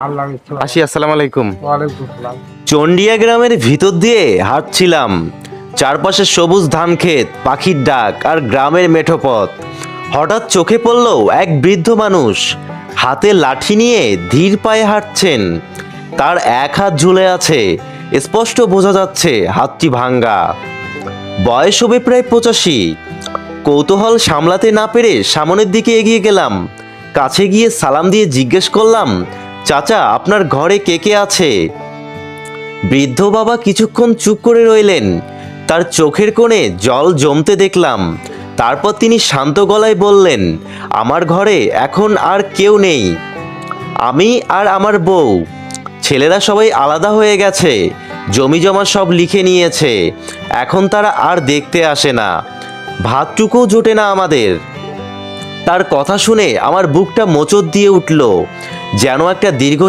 আল্লাহ আসি আসসালামু আলাইকুম। চন্ডিয়া গ্রামের ভিতর দিয়ে হাঁটছিলাম। চারপাশে সবুজ ধান ক্ষেত পাখির ডাক আর গ্রামের মেঠো পথ হঠাৎ চোখে পড়ল এক বৃদ্ধ মানুষ। হাতে লাঠি নিয়ে ধীর পায়ে হাঁটছেন। তার এক হাত ঝুলে আছে। স্পষ্ট বোঝা যাচ্ছে হাতটি ভাঙ্গা। বয়স হবে প্রায় পঁচাশি। কৌতূহল সামলাতে না পেরে সামনের দিকে এগিয়ে গেলাম। কাছে গিয়ে সালাম দিয়ে জিজ্ঞেস করলাম চাচা, আপনার ঘরে কে কে আছে? বৃদ্ধ বাবা কিছুক্ষণ চুপ করে রইলেন। তার চোখের কোণে জল জমতে দেখলাম। তারপর তিনি শান্ত গলায় বললেন, আমার ঘরে এখন আর কেউ নেই। আমি আর আমার বউ। ছেলেরা সবাই আলাদা হয়ে গেছে। জমি জমা সব লিখে নিয়েছে। এখন তারা আর দেখতে আসে না। ভাতটুকুও জোটে না আমাদের। তার কথা শুনে আমার বুকটা মোচড় দিয়ে উঠল। যেন একটা দীর্ঘ